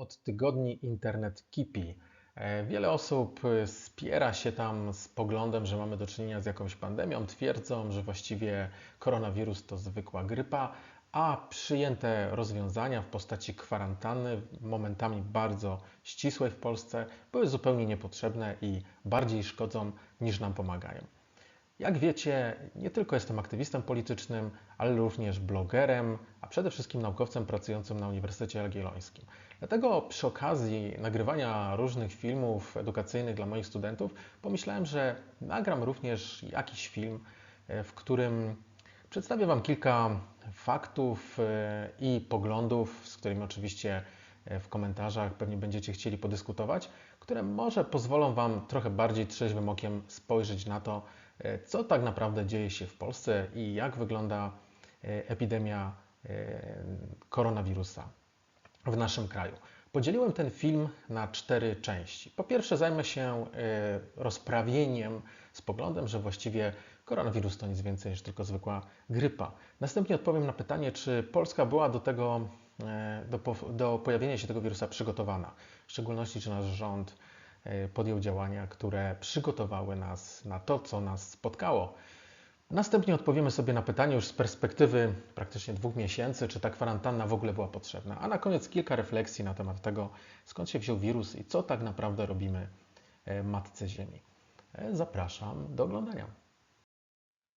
Od tygodni internet kipi. E, Wiele osób e, spiera się tam z poglądem, że mamy do czynienia z jakąś pandemią, twierdzą, że właściwie koronawirus to zwykła grypa, a przyjęte rozwiązania w postaci kwarantanny, momentami bardzo ścisłej w Polsce, były zupełnie niepotrzebne i bardziej szkodzą niż nam pomagają. Jak wiecie, nie tylko jestem aktywistą politycznym, ale również blogerem, a przede wszystkim naukowcem pracującym na Uniwersytecie Jagiellońskim. Dlatego przy okazji nagrywania różnych filmów edukacyjnych dla moich studentów pomyślałem, że nagram również jakiś film, e, w którym przedstawię Wam kilka faktów e, i poglądów, z którymi oczywiście e, w komentarzach pewnie będziecie chcieli podyskutować, które może pozwolą Wam trochę bardziej trzeźwym okiem spojrzeć na to, co tak naprawdę dzieje się w Polsce i jak wygląda epidemia koronawirusa w naszym kraju. Podzieliłem ten film na cztery części. Po pierwsze, zajmę się rozprawieniem z poglądem, że właściwie koronawirus to nic więcej niż tylko zwykła grypa. Następnie odpowiem na pytanie, czy Polska była do tego, do, do pojawienia się tego wirusa przygotowana, w szczególności czy nasz rząd E, podjął działania, które przygotowały nas na to, co nas spotkało. Następnie odpowiemy sobie na pytanie już z perspektywy praktycznie dwóch miesięcy, czy ta kwarantanna w ogóle była potrzebna. A na koniec kilka refleksji na temat tego, skąd się wziął wirus i co tak naprawdę robimy e, Matce Ziemi. E, zapraszam do oglądania.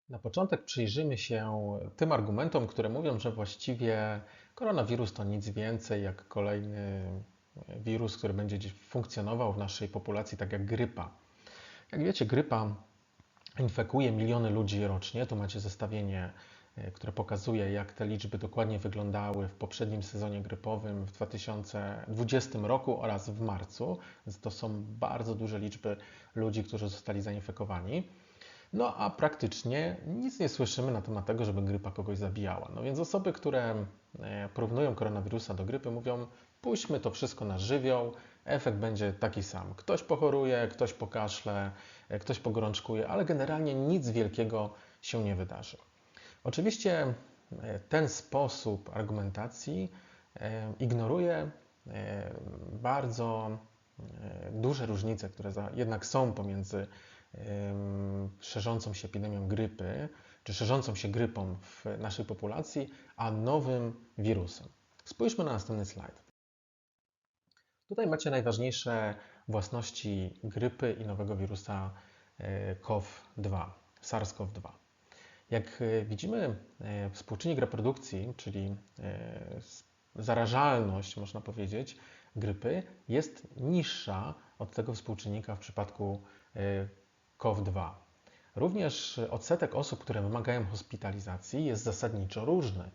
Na początek przyjrzymy się tym argumentom, które mówią, że właściwie koronawirus to nic więcej jak kolejny wirus, który będzie funkcjonował w naszej populacji, tak jak grypa. Jak wiecie, grypa infekuje miliony ludzi rocznie. Tu macie zestawienie, e, które pokazuje, jak te liczby dokładnie wyglądały w poprzednim sezonie grypowym w 2020 roku oraz w marcu. To są bardzo duże liczby ludzi, którzy zostali zainfekowani. No a praktycznie nic nie słyszymy na temat tego, żeby grypa kogoś zabijała. No więc osoby, które e, porównują koronawirusa do grypy, mówią, Puśćmy to wszystko na żywioł, efekt będzie taki sam. Ktoś pochoruje, ktoś pokaszle, e, ktoś pogorączkuje, ale generalnie nic wielkiego się nie wydarzy. Oczywiście e, ten sposób argumentacji e, ignoruje bardzo duże różnice, które jednak są pomiędzy szerzącą się epidemią grypy, czy szerzącą się grypą w naszej populacji, a nowym wirusem. Spójrzmy na następny slajd. Tutaj macie najważniejsze własności grypy i nowego wirusa COV-2, e, SARS-CoV-2. Jak e, widzimy, e, współczynnik reprodukcji, czyli zarażalność, można powiedzieć, grypy jest niższa od tego współczynnika w przypadku COV-2. Również odsetek osób, które wymagają hospitalizacji jest zasadniczo różny.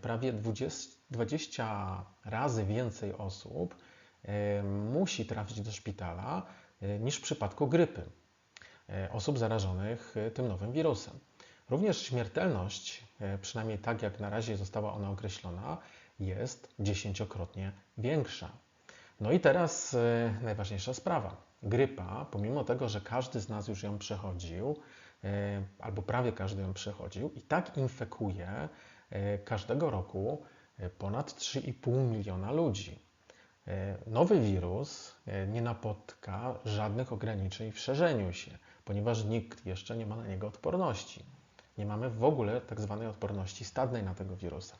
Prawie 20, 20 razy więcej osób musi trafić do szpitala e, niż w przypadku grypy e, osób zarażonych tym nowym wirusem. Również śmiertelność, przynajmniej tak jak na razie została ona określona, jest dziesięciokrotnie większa. No i teraz najważniejsza sprawa. Grypa, pomimo tego, że każdy z nas już ją przechodził, albo prawie każdy ją przechodził, i tak infekuje każdego roku ponad 3,5 miliona ludzi. E, nowy wirus e, nie napotka żadnych ograniczeń w szerzeniu się, ponieważ nikt jeszcze nie ma na niego odporności. Nie mamy w ogóle tak zwanej odporności stadnej na tego wirusa.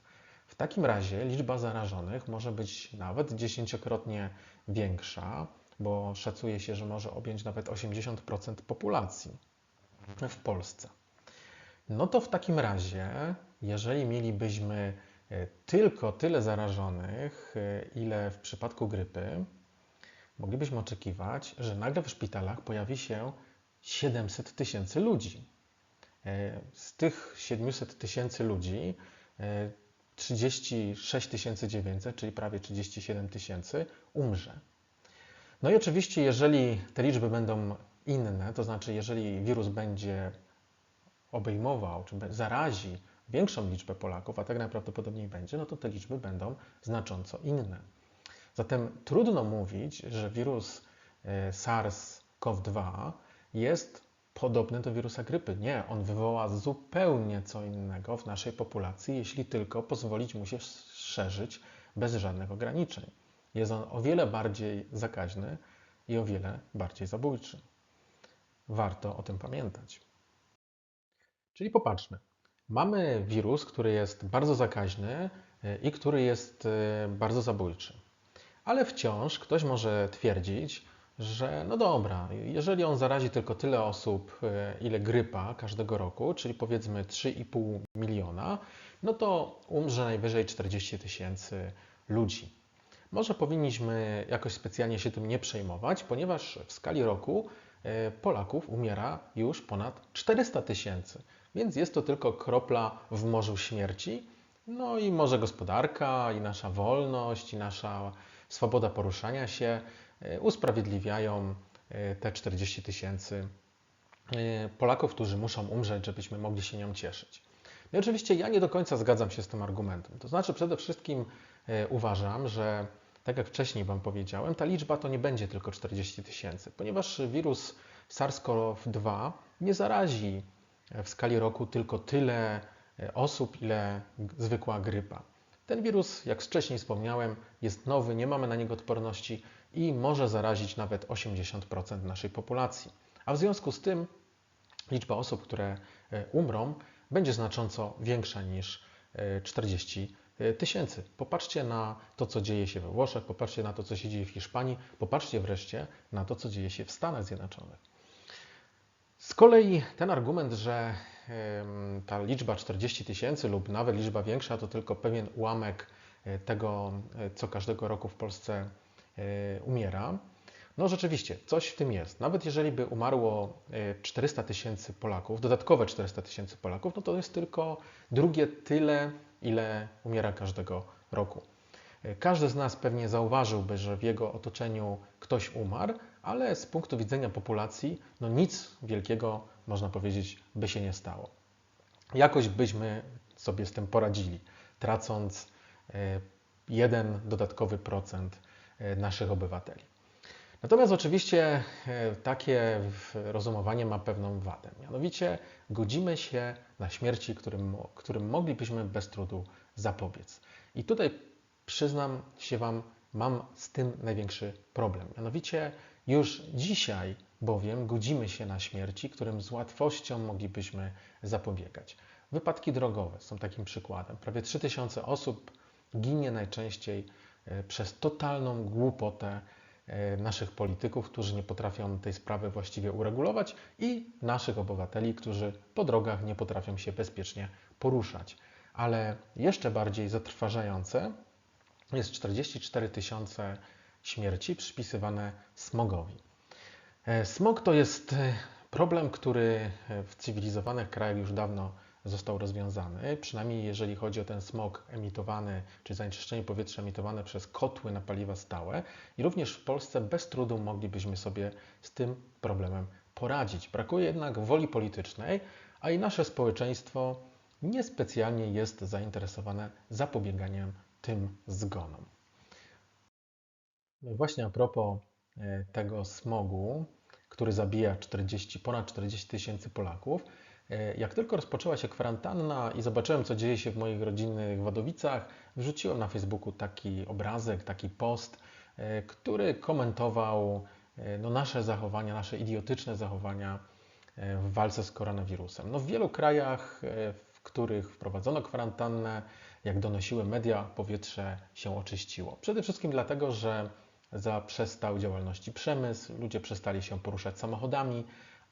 W takim razie liczba zarażonych może być nawet dziesięciokrotnie większa, bo szacuje się, że może objąć nawet 80% populacji w Polsce. No to w takim razie, jeżeli mielibyśmy tylko tyle zarażonych, e, ile w przypadku grypy, moglibyśmy oczekiwać, że nagle w szpitalach pojawi się 700 tysięcy ludzi. E, z tych 700 tysięcy ludzi 36 900, czyli prawie 37 tysięcy, umrze. No i oczywiście, jeżeli te liczby będą inne, to znaczy, jeżeli wirus będzie obejmował, czy zarazi większą liczbę Polaków, a tak najprawdopodobniej będzie, no to te liczby będą znacząco inne. Zatem trudno mówić, że wirus e, SARS-CoV-2 jest podobny do wirusa grypy. Nie, on wywoła zupełnie co innego w naszej populacji, jeśli tylko pozwolić mu się szerzyć bez żadnych ograniczeń. jest on o wiele bardziej zakaźny i o wiele bardziej zabójczy. Warto o tym pamiętać. Czyli popatrzmy. Mamy wirus, który jest bardzo zakaźny e, i który jest e, bardzo zabójczy. Ale wciąż ktoś może twierdzić, że no dobra, jeżeli on zarazi tylko tyle osób, e, ile grypa każdego roku, czyli powiedzmy 3,5 miliona, no to umrze najwyżej 40 tysięcy ludzi. Może powinniśmy jakoś specjalnie się tym nie przejmować, ponieważ w skali roku Polaków umiera już ponad 400 tysięcy, więc jest to tylko kropla w morzu śmierci. No i może gospodarka, i nasza wolność, i nasza swoboda poruszania się e, usprawiedliwiają e, te 40 tysięcy Polaków, którzy muszą umrzeć, żebyśmy mogli się nią cieszyć. No i oczywiście ja nie do końca zgadzam się z tym argumentem. To znaczy przede wszystkim uważam, że tak jak wcześniej Wam powiedziałem, ta liczba to nie będzie tylko 40 tysięcy, ponieważ wirus SARS-CoV-2 nie zarazi w skali roku tylko tyle e, osób, ile zwykła grypa. Ten wirus, jak wcześniej wspomniałem, jest nowy, nie mamy na niego odporności i może zarazić nawet 80% naszej populacji. A w związku z tym liczba osób, które e, umrą, będzie znacząco większa niż 40 e, tysięcy. Popatrzcie na to, co dzieje się we Włoszech, popatrzcie na to, co się dzieje w Hiszpanii, popatrzcie wreszcie na to, co dzieje się w Stanach Zjednoczonych. Z kolei ten argument, że ta liczba 40 tysięcy lub nawet liczba większa to tylko pewien ułamek e, tego, e, co każdego roku w Polsce umiera. No rzeczywiście, coś w tym jest. Nawet jeżeli by umarło 400 tysięcy Polaków, dodatkowe 400 tysięcy Polaków, no to jest tylko drugie tyle ile umiera każdego roku. Każdy z nas pewnie zauważyłby, że w jego otoczeniu ktoś umarł, ale z punktu widzenia populacji, no nic wielkiego, można powiedzieć, by się nie stało. Jakoś byśmy sobie z tym poradzili, tracąc e, jeden dodatkowy procent e, naszych obywateli. Natomiast oczywiście e, takie rozumowanie ma pewną wadę. Mianowicie godzimy się na śmierci, którym, którym moglibyśmy bez trudu zapobiec. I tutaj przyznam się Wam, mam z tym największy problem. Mianowicie już dzisiaj bowiem godzimy się na śmierci, którym z łatwością moglibyśmy zapobiegać. Wypadki drogowe są takim przykładem. Prawie 3000 osób ginie najczęściej e, przez totalną głupotę E, naszych polityków, którzy nie potrafią tej sprawy właściwie uregulować i naszych obywateli, którzy po drogach nie potrafią się bezpiecznie poruszać. Ale jeszcze bardziej zatrważające jest 44 tysiące śmierci przypisywane smogowi. E, smog to jest e, problem, który w cywilizowanych krajach już dawno został rozwiązany, przynajmniej jeżeli chodzi o ten smog emitowany, czy zanieczyszczenie powietrza emitowane przez kotły na paliwa stałe. I również w Polsce bez trudu moglibyśmy sobie z tym problemem poradzić. Brakuje jednak woli politycznej, a i nasze społeczeństwo niespecjalnie jest zainteresowane zapobieganiem tym zgonom. No właśnie a propos e, tego smogu, który zabija 40, ponad 40 tysięcy Polaków, E, jak tylko rozpoczęła się kwarantanna i zobaczyłem, co dzieje się w moich rodzinnych Wadowicach, wrzuciłem na Facebooku taki obrazek, taki post, e, który komentował no, nasze zachowania, nasze idiotyczne zachowania w walce z koronawirusem. No, w wielu krajach, w których wprowadzono kwarantannę, jak donosiły media, powietrze się oczyściło. Przede wszystkim dlatego, że zaprzestał działalności przemysł, ludzie przestali się poruszać samochodami,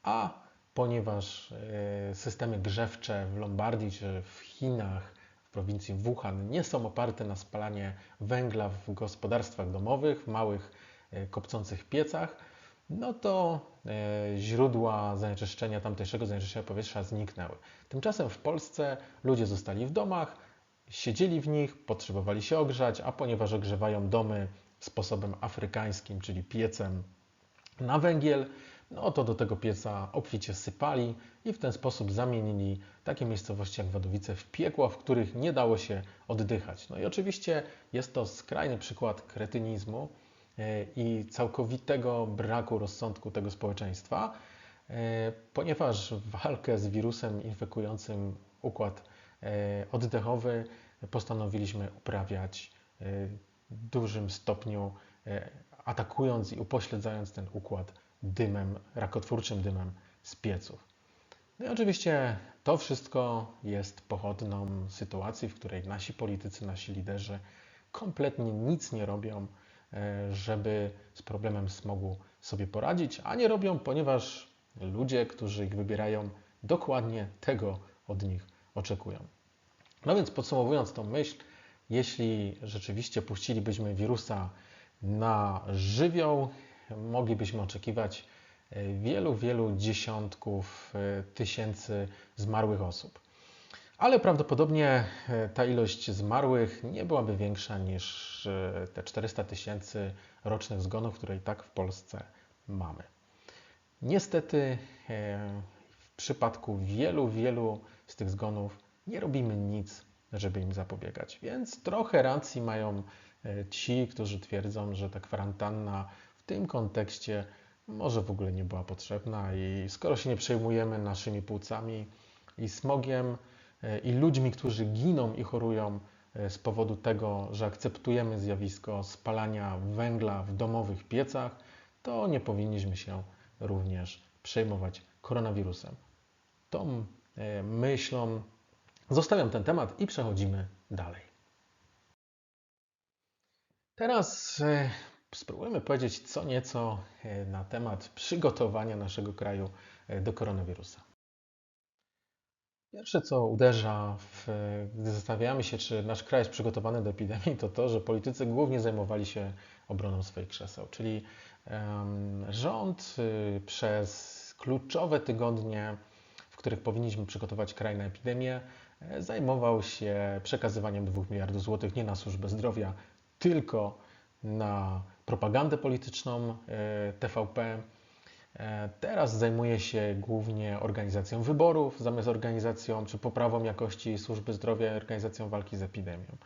a ponieważ e, systemy grzewcze w Lombardii czy w Chinach, w prowincji Wuhan nie są oparte na spalanie węgla w gospodarstwach domowych, w małych e, kopcących piecach, no to e, źródła zanieczyszczenia, tamtejszego zanieczyszczenia powietrza zniknęły. Tymczasem w Polsce ludzie zostali w domach, siedzieli w nich, potrzebowali się ogrzać, a ponieważ ogrzewają domy sposobem afrykańskim, czyli piecem na węgiel, no to do tego pieca obficie sypali i w ten sposób zamienili takie miejscowości jak Wadowice w piekła, w których nie dało się oddychać. No i oczywiście jest to skrajny przykład kretynizmu e, i całkowitego braku rozsądku tego społeczeństwa, e, ponieważ walkę z wirusem infekującym układ oddechowy postanowiliśmy uprawiać dużym stopniu e, atakując i upośledzając ten układ dymem, rakotwórczym dymem z pieców. No i oczywiście to wszystko jest pochodną sytuacji, w której nasi politycy, nasi liderzy kompletnie nic nie robią, e, żeby z problemem smogu sobie poradzić, a nie robią, ponieważ ludzie, którzy ich wybierają, dokładnie tego od nich oczekują. No więc podsumowując tą myśl, jeśli rzeczywiście puścilibyśmy wirusa na żywioł, moglibyśmy oczekiwać e, wielu, wielu dziesiątków e, tysięcy zmarłych osób. Ale prawdopodobnie e, ta ilość zmarłych nie byłaby większa niż te 400 tysięcy rocznych zgonów, które i tak w Polsce mamy. Niestety przypadku wielu, wielu z tych zgonów nie robimy nic, żeby im zapobiegać. Więc trochę racji mają e, ci, którzy twierdzą, że ta kwarantanna w tym kontekście może w ogóle nie była potrzebna i skoro się nie przejmujemy naszymi płucami i smogiem e, i ludźmi, którzy giną i chorują e, z powodu tego, że akceptujemy zjawisko spalania węgla w domowych piecach, to nie powinniśmy się również przejmować koronawirusem. Tą myślą Zostawiam ten temat i przechodzimy dalej. Teraz e, spróbujemy powiedzieć co nieco e, na temat przygotowania naszego kraju e, do koronawirusa. Pierwsze, co uderza, w, gdy zastanawiamy się, czy nasz kraj jest przygotowany do epidemii, to to, że politycy głównie zajmowali się obroną swoich krzeseł. Czyli um, rząd y, przez kluczowe tygodnie, których powinniśmy przygotować kraj na epidemię, zajmował się przekazywaniem 2 miliardów złotych nie na służbę zdrowia, tylko na propagandę polityczną e, TVP. E, teraz zajmuje się głównie organizacją wyborów, zamiast organizacją czy poprawą jakości służby zdrowia i organizacją walki z epidemią.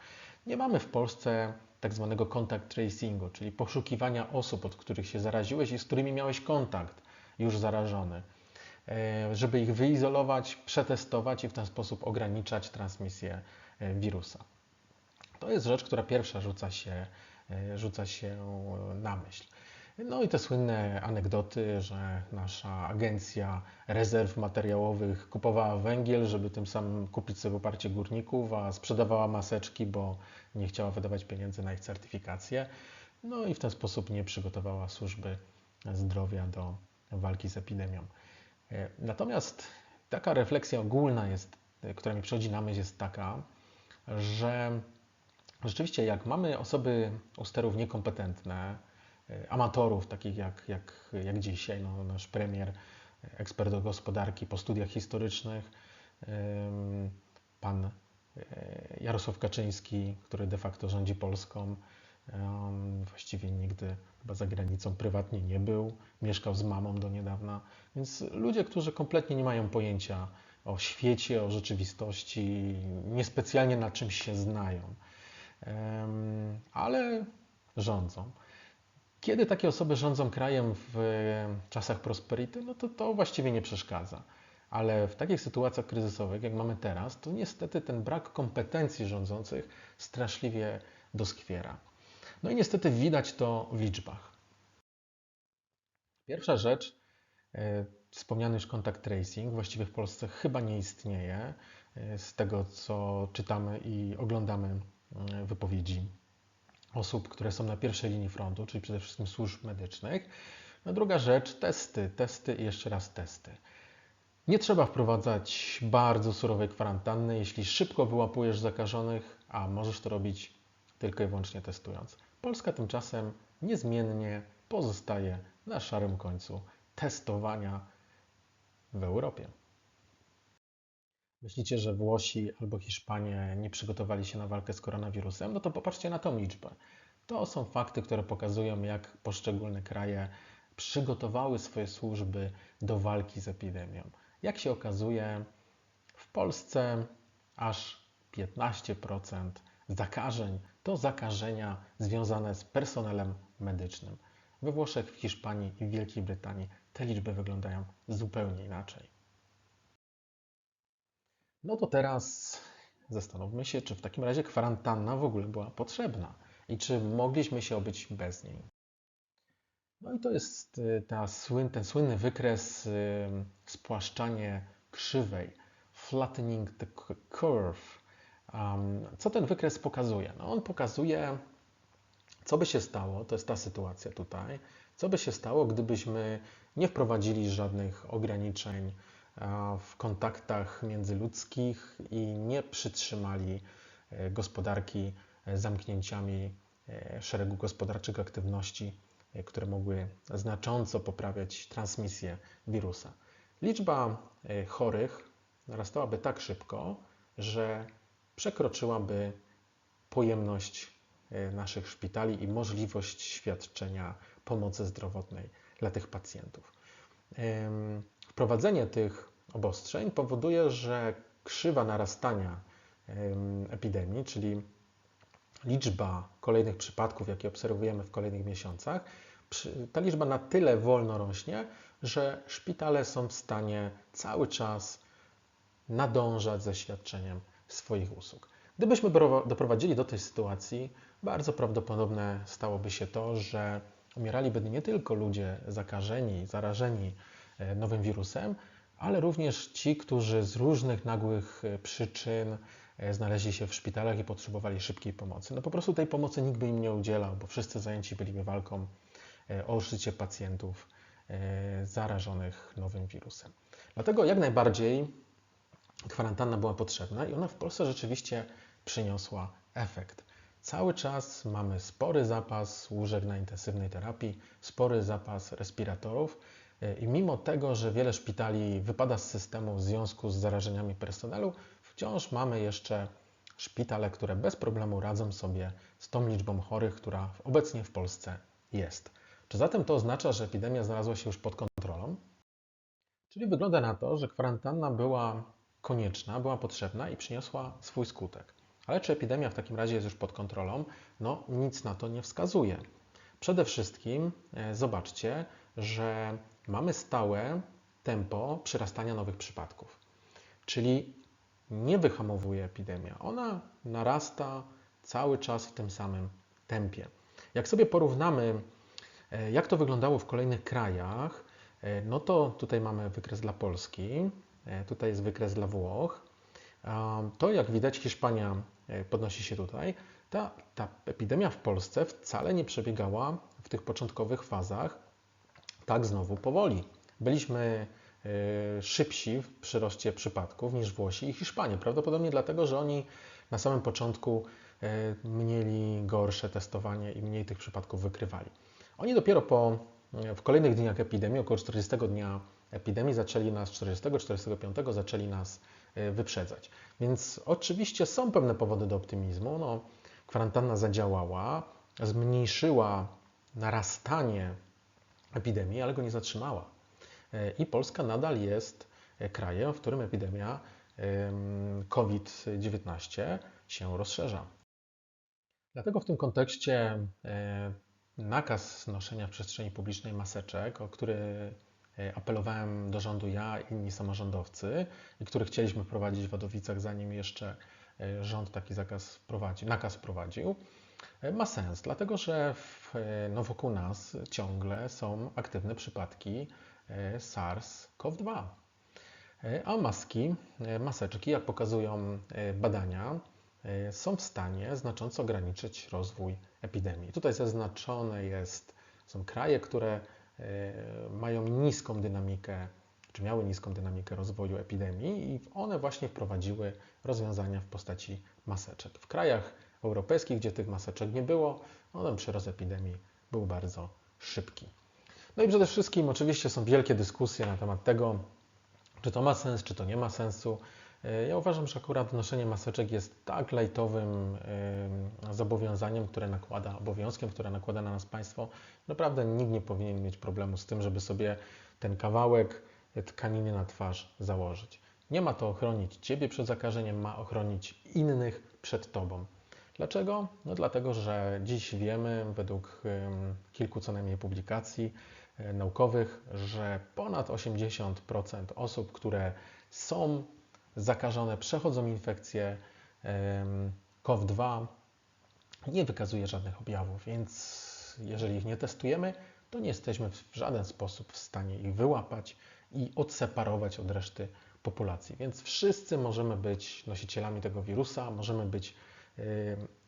Nie mamy w Polsce tak zwanego contact tracingu, czyli poszukiwania osób, od których się zaraziłeś i z którymi miałeś kontakt już zarażony. E, żeby ich wyizolować, przetestować i w ten sposób ograniczać transmisję e, wirusa. To jest rzecz, która pierwsza rzuca się, e, rzuca się na myśl. No i te słynne anegdoty, że nasza agencja rezerw materiałowych kupowała węgiel, żeby tym samym kupić sobie poparcie górników, a sprzedawała maseczki, bo nie chciała wydawać pieniędzy na ich certyfikację. No i w ten sposób nie przygotowała służby zdrowia do walki z epidemią. E, natomiast taka refleksja ogólna jest, e, która mi przychodzi na myśl, jest taka, że rzeczywiście jak mamy osoby u sterów niekompetentne, e, amatorów, takich jak, jak, jak dzisiaj, no, nasz premier, ekspert do gospodarki po studiach historycznych, pan Jarosław Kaczyński, który de facto rządzi Polską, właściwie nigdy chyba za granicą prywatnie nie był, mieszkał z mamą do niedawna, więc ludzie, którzy kompletnie nie mają pojęcia o świecie, o rzeczywistości, niespecjalnie na czymś się znają, ale rządzą. Kiedy takie osoby rządzą krajem w czasach prosperity, no to to właściwie nie przeszkadza. Ale w takich sytuacjach kryzysowych, jak mamy teraz, to niestety ten brak kompetencji rządzących straszliwie doskwiera. No i niestety widać to w liczbach. Pierwsza rzecz, e, wspomniany już kontakt tracing, właściwie w Polsce chyba nie istnieje, e, z tego co czytamy i oglądamy e, wypowiedzi osób, które są na pierwszej linii frontu, czyli przede wszystkim służb medycznych. No druga rzecz, testy, testy i jeszcze raz testy. Nie trzeba wprowadzać bardzo surowej kwarantanny, jeśli szybko wyłapujesz zakażonych, a możesz to robić tylko i wyłącznie testując. Polska tymczasem niezmiennie pozostaje na szarym końcu testowania w Europie. Myślicie, że Włosi albo Hiszpanie nie przygotowali się na walkę z koronawirusem? No to popatrzcie na tą liczbę. To są fakty, które pokazują, jak poszczególne kraje przygotowały swoje służby do walki z epidemią. Jak się okazuje, w Polsce aż 15% zakażeń to zakażenia związane z personelem medycznym. We Włoszech, w Hiszpanii i w Wielkiej Brytanii te liczby wyglądają zupełnie inaczej. No to teraz zastanówmy się, czy w takim razie kwarantanna w ogóle była potrzebna i czy mogliśmy się obyć bez niej. No i to jest y, ta ten słynny wykres y, spłaszczanie krzywej, flattening the curve. Co ten wykres pokazuje? No on pokazuje, co by się stało, to jest ta sytuacja tutaj, co by się stało, gdybyśmy nie wprowadzili żadnych ograniczeń w kontaktach międzyludzkich i nie przytrzymali e, gospodarki e, zamknięciami e, szeregu gospodarczych aktywności, które mogły znacząco poprawiać transmisję wirusa. Liczba chorych narastałaby tak szybko, że przekroczyłaby pojemność naszych szpitali i możliwość świadczenia pomocy zdrowotnej dla tych pacjentów. Wprowadzenie tych obostrzeń powoduje, że krzywa narastania epidemii, czyli liczba kolejnych przypadków, jakie obserwujemy w kolejnych miesiącach, ta liczba na tyle wolno rośnie, że szpitale są w stanie cały czas nadążać ze świadczeniem swoich usług. Gdybyśmy doprowadzili do tej sytuacji, bardzo prawdopodobne stałoby się to, że umieraliby nie tylko ludzie zakażeni, zarażeni e, nowym wirusem, ale również ci, którzy z różnych nagłych e, przyczyn e, znaleźli się w szpitalach i potrzebowali szybkiej pomocy. No po prostu tej pomocy nikt by im nie udzielał, bo wszyscy zajęci byliby walką o życie pacjentów zarażonych nowym wirusem. Dlatego jak najbardziej kwarantanna była potrzebna i ona w Polsce rzeczywiście przyniosła efekt. Cały czas mamy spory zapas łóżek na intensywnej terapii, spory zapas respiratorów e, i mimo tego, że wiele szpitali wypada z systemu w związku z zarażeniami personelu, wciąż mamy jeszcze szpitale, które bez problemu radzą sobie z tą liczbą chorych, która obecnie w Polsce jest. Czy zatem to oznacza, że epidemia znalazła się już pod kontrolą? Czyli wygląda na to, że kwarantanna była konieczna, była potrzebna i przyniosła swój skutek. Ale czy epidemia w takim razie jest już pod kontrolą? No, nic na to nie wskazuje. Przede wszystkim e, zobaczcie, że mamy stałe tempo przyrastania nowych przypadków. Czyli nie wyhamowuje epidemia. Ona narasta cały czas w tym samym tempie. Jak sobie porównamy, e, jak to wyglądało w kolejnych krajach, e, no to tutaj mamy wykres dla Polski, tutaj jest wykres dla Włoch. To jak widać Hiszpania E, podnosi się tutaj, ta, ta epidemia w Polsce wcale nie przebiegała w tych początkowych fazach tak znowu powoli. Byliśmy e, szybsi w przyroście przypadków niż Włosi i Hiszpanie. Prawdopodobnie dlatego, że oni na samym początku e, mieli gorsze testowanie i mniej tych przypadków wykrywali. Oni dopiero po, w kolejnych dniach epidemii, około 40 dnia epidemii, zaczęli nas, 40-45 zaczęli nas E, wyprzedzać. Więc oczywiście są pewne powody do optymizmu. No, kwarantanna zadziałała, zmniejszyła narastanie epidemii, ale go nie zatrzymała. E, I Polska nadal jest e, krajem, w którym epidemia COVID-19 się rozszerza. Dlatego w tym kontekście nakaz noszenia w przestrzeni publicznej maseczek, o który E, apelowałem do rządu ja i inni samorządowcy, i który chcieliśmy wprowadzić w Wadowicach, zanim jeszcze e, rząd taki zakaz wprowadził, nakaz wprowadził, e, ma sens, dlatego że w, no wokół nas ciągle są aktywne przypadki SARS-CoV-2. A maski, maseczki, jak pokazują badania, są w stanie znacząco ograniczyć rozwój epidemii. Tutaj zaznaczone jest, są kraje, które E, mają niską dynamikę, czy miały niską dynamikę rozwoju epidemii i one właśnie wprowadziły rozwiązania w postaci maseczek. W krajach europejskich, gdzie tych maseczek nie było, no przyrost epidemii był bardzo szybki. No i przede wszystkim oczywiście są wielkie dyskusje na temat tego, czy to ma sens, czy to nie ma sensu. E, ja uważam, że akurat noszenie maseczek jest tak lajtowym zobowiązaniem, które nakłada, obowiązkiem, które nakłada na nas państwo. Naprawdę nikt nie powinien mieć problemu z tym, żeby sobie ten kawałek tkaniny na twarz założyć. Nie ma to ochronić Ciebie przed zakażeniem, ma ochronić innych przed Tobą. Dlaczego? No dlatego, że dziś wiemy, według kilku co najmniej publikacji e, naukowych, że ponad 80% osób, które są zakażone, przechodzą infekcję COVID-2 nie wykazuje żadnych objawów, więc jeżeli ich nie testujemy, to nie jesteśmy w żaden sposób w stanie ich wyłapać i odseparować od reszty populacji. Więc wszyscy możemy być nosicielami tego wirusa, możemy być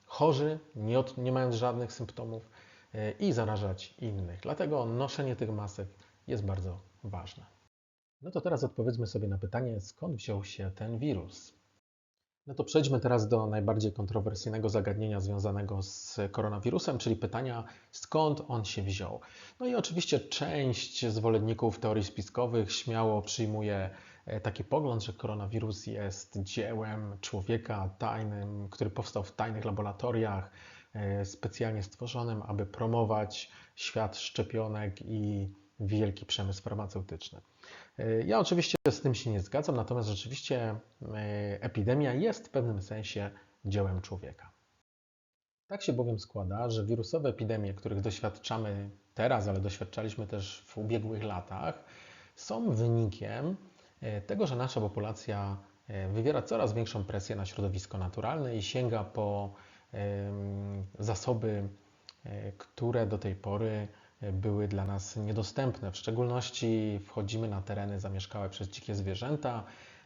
chorzy, nie, od, nie mając żadnych symptomów y, i zarażać innych. Dlatego noszenie tych masek jest bardzo ważne. No to teraz odpowiedzmy sobie na pytanie, skąd wziął się ten wirus. No to przejdźmy teraz do najbardziej kontrowersyjnego zagadnienia związanego z koronawirusem, czyli pytania, skąd on się wziął. No i oczywiście część zwolenników teorii spiskowych śmiało przyjmuje e, taki pogląd, że koronawirus jest dziełem człowieka tajnym, który powstał w tajnych laboratoriach, e, specjalnie stworzonym, aby promować świat szczepionek i wielki przemysł farmaceutyczny. E, ja oczywiście z tym się nie zgadzam, natomiast rzeczywiście e, epidemia jest w pewnym sensie dziełem człowieka. Tak się bowiem składa, że wirusowe epidemie, których doświadczamy teraz, ale doświadczaliśmy też w ubiegłych latach, są wynikiem e, tego, że nasza populacja wywiera coraz większą presję na środowisko naturalne i sięga po zasoby, które do tej pory były dla nas niedostępne. W szczególności wchodzimy na tereny zamieszkałe przez dzikie zwierzęta,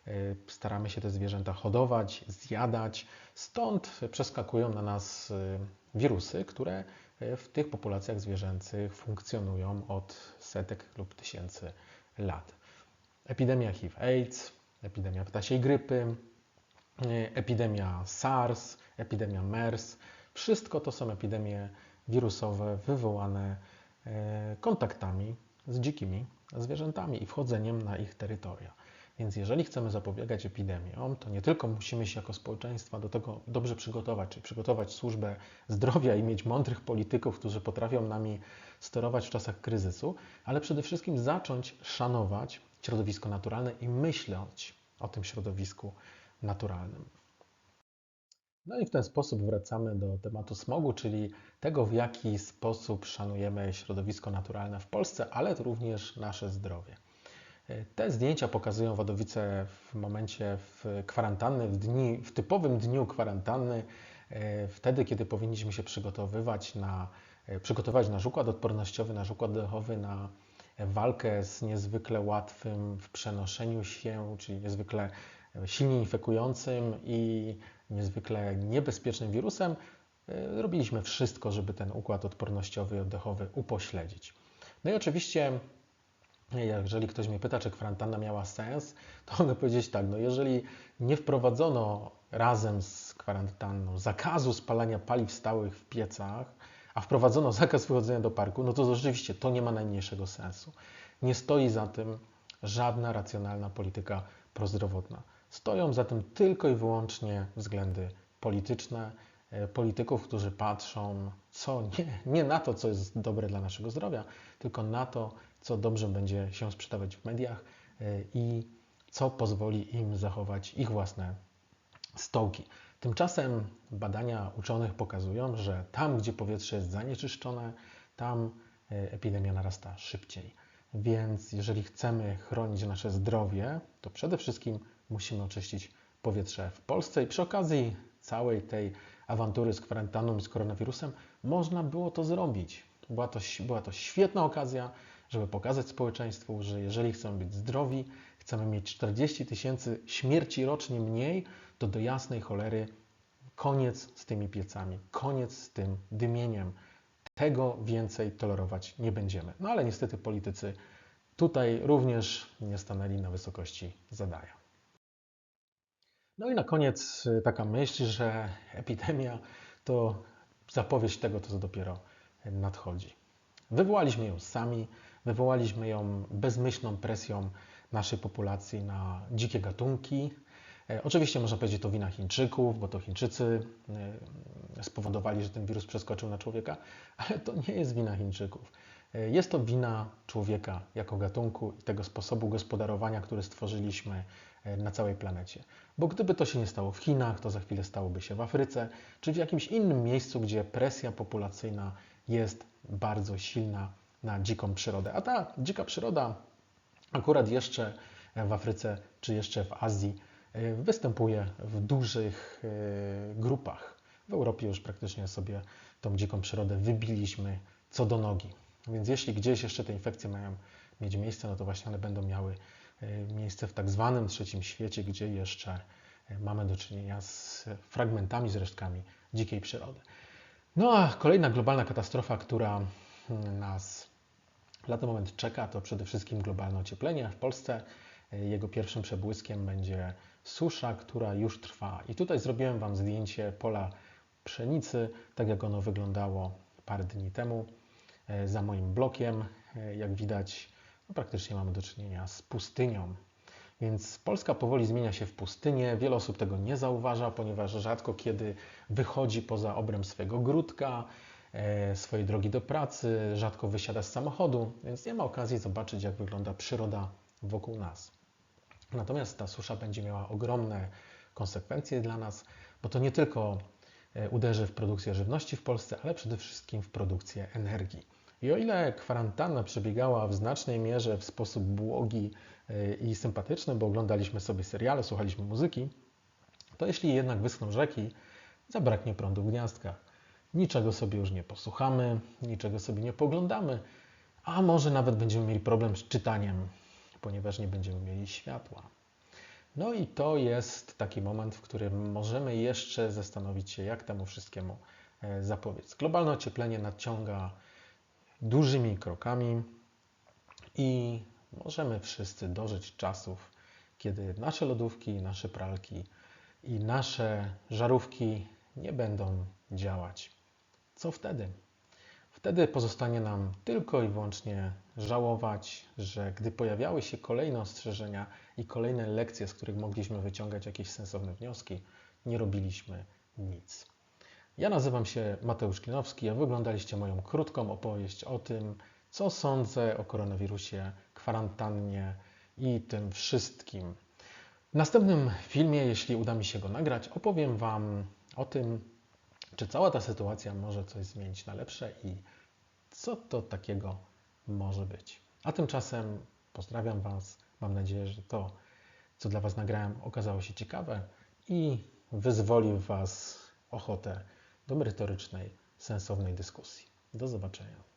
y, staramy się te zwierzęta hodować, zjadać, stąd przeskakują na nas y, wirusy, które y, w tych populacjach zwierzęcych funkcjonują od setek lub tysięcy lat. Epidemia HIV-AIDS, epidemia ptasiej grypy, epidemia SARS, epidemia MERS, wszystko to są epidemie wirusowe wywołane kontaktami z dzikimi zwierzętami i wchodzeniem na ich terytoria. Więc jeżeli chcemy zapobiegać epidemiom, to nie tylko musimy się jako społeczeństwa do tego dobrze przygotować, czyli przygotować służbę zdrowia i mieć mądrych polityków, którzy potrafią nami sterować w czasach kryzysu, ale przede wszystkim zacząć szanować środowisko naturalne i myśleć o tym środowisku naturalnym. No i w ten sposób wracamy do tematu smogu, czyli tego, w jaki sposób szanujemy środowisko naturalne w Polsce, ale również nasze zdrowie. Te zdjęcia pokazują Wadowice w momencie w kwarantanny, w, dni, w typowym dniu kwarantanny, e, wtedy, kiedy powinniśmy się przygotowywać na, e, przygotować nasz układ odpornościowy, nasz układ dechowy na walkę z niezwykle łatwym w przenoszeniu się, czyli niezwykle silnie infekującym i niezwykle niebezpiecznym wirusem, e, robiliśmy wszystko, żeby ten układ odpornościowy i oddechowy upośledzić. No i oczywiście, jeżeli ktoś mnie pyta, czy kwarantanna miała sens, to mogę powiedzieć tak, no jeżeli nie wprowadzono razem z kwarantanną zakazu spalania paliw stałych w piecach, a wprowadzono zakaz wychodzenia do parku, no to rzeczywiście to nie ma najmniejszego sensu. Nie stoi za tym żadna racjonalna polityka prozdrowotna. Stoją za tym tylko i wyłącznie względy polityczne, e, polityków, którzy patrzą co nie, nie na to, co jest dobre dla naszego zdrowia, tylko na to, co dobrze będzie się sprzedawać w mediach e, i co pozwoli im zachować ich własne stołki. Tymczasem badania uczonych pokazują, że tam, gdzie powietrze jest zanieczyszczone, tam e, epidemia narasta szybciej. Więc jeżeli chcemy chronić nasze zdrowie, to przede wszystkim musimy oczyścić powietrze w Polsce i przy okazji całej tej awantury z kwarantanną z koronawirusem można było to zrobić. Była to, była to świetna okazja, żeby pokazać społeczeństwu, że jeżeli chcemy być zdrowi, chcemy mieć 40 tysięcy śmierci rocznie mniej, to do jasnej cholery koniec z tymi piecami, koniec z tym dymieniem. Tego więcej tolerować nie będziemy. No ale niestety politycy tutaj również nie stanęli na wysokości zadania. No i na koniec y, taka myśl, że epidemia to zapowiedź tego, co dopiero nadchodzi. Wywołaliśmy ją sami, wywołaliśmy ją bezmyślną presją naszej populacji na dzikie gatunki. E, oczywiście można powiedzieć to wina Chińczyków, bo to Chińczycy e, spowodowali, że ten wirus przeskoczył na człowieka, ale to nie jest wina Chińczyków. E, jest to wina człowieka jako gatunku i tego sposobu gospodarowania, który stworzyliśmy na całej planecie. Bo gdyby to się nie stało w Chinach, to za chwilę stałoby się w Afryce, czy w jakimś innym miejscu, gdzie presja populacyjna jest bardzo silna na dziką przyrodę. A ta dzika przyroda akurat jeszcze w Afryce, czy jeszcze w Azji e, występuje w dużych e, grupach. w Europie już praktycznie sobie tą dziką przyrodę wybiliśmy co do nogi. Więc jeśli gdzieś jeszcze te infekcje mają mieć miejsce, no to właśnie one będą miały e, miejsce w tak zwanym trzecim świecie, gdzie jeszcze e, mamy do czynienia z fragmentami, z resztkami dzikiej przyrody. No a kolejna globalna katastrofa, która mm, nas na ten moment czeka, to przede wszystkim globalne ocieplenie. W Polsce e, jego pierwszym przebłyskiem będzie susza, która już trwa. I tutaj zrobiłem Wam zdjęcie pola pszenicy, tak jak ono wyglądało parę dni temu za moim blokiem. Jak widać, no praktycznie mamy do czynienia z pustynią. Więc Polska powoli zmienia się w pustynię. Wiele osób tego nie zauważa, ponieważ rzadko kiedy wychodzi poza obręb swojego ogródka, e, swojej drogi do pracy, rzadko wysiada z samochodu, więc nie ma okazji zobaczyć, jak wygląda przyroda wokół nas. Natomiast ta susza będzie miała ogromne konsekwencje dla nas, bo to nie tylko e, uderzy w produkcję żywności w Polsce, ale przede wszystkim w produkcję energii. I o ile kwarantanna przebiegała w znacznej mierze w sposób błogi e, i sympatyczny, bo oglądaliśmy sobie seriale, słuchaliśmy muzyki, to jeśli jednak wyschną rzeki, zabraknie prądu w gniazdkach. Niczego sobie już nie posłuchamy, niczego sobie nie poglądamy, a może nawet będziemy mieli problem z czytaniem, ponieważ nie będziemy mieli światła. No i to jest taki moment, w którym możemy jeszcze zastanowić się, jak temu wszystkiemu e, zapobiec. Globalne ocieplenie nadciąga dużymi krokami i możemy wszyscy dożyć czasów, kiedy nasze lodówki, nasze pralki i nasze żarówki nie będą działać. Co wtedy? Wtedy pozostanie nam tylko i wyłącznie żałować, że gdy pojawiały się kolejne ostrzeżenia i kolejne lekcje, z których mogliśmy wyciągać jakieś sensowne wnioski, nie robiliśmy nic. Ja nazywam się Mateusz Klinowski, a wyglądaliście moją krótką opowieść o tym, co sądzę o koronawirusie, kwarantannie i tym wszystkim. W następnym filmie, jeśli uda mi się go nagrać, opowiem Wam o tym, czy cała ta sytuacja może coś zmienić na lepsze i co to takiego może być. A tymczasem pozdrawiam Was. Mam nadzieję, że to, co dla Was nagrałem, okazało się ciekawe i wyzwoli w Was ochotę do merytorycznej, sensownej dyskusji. Do zobaczenia.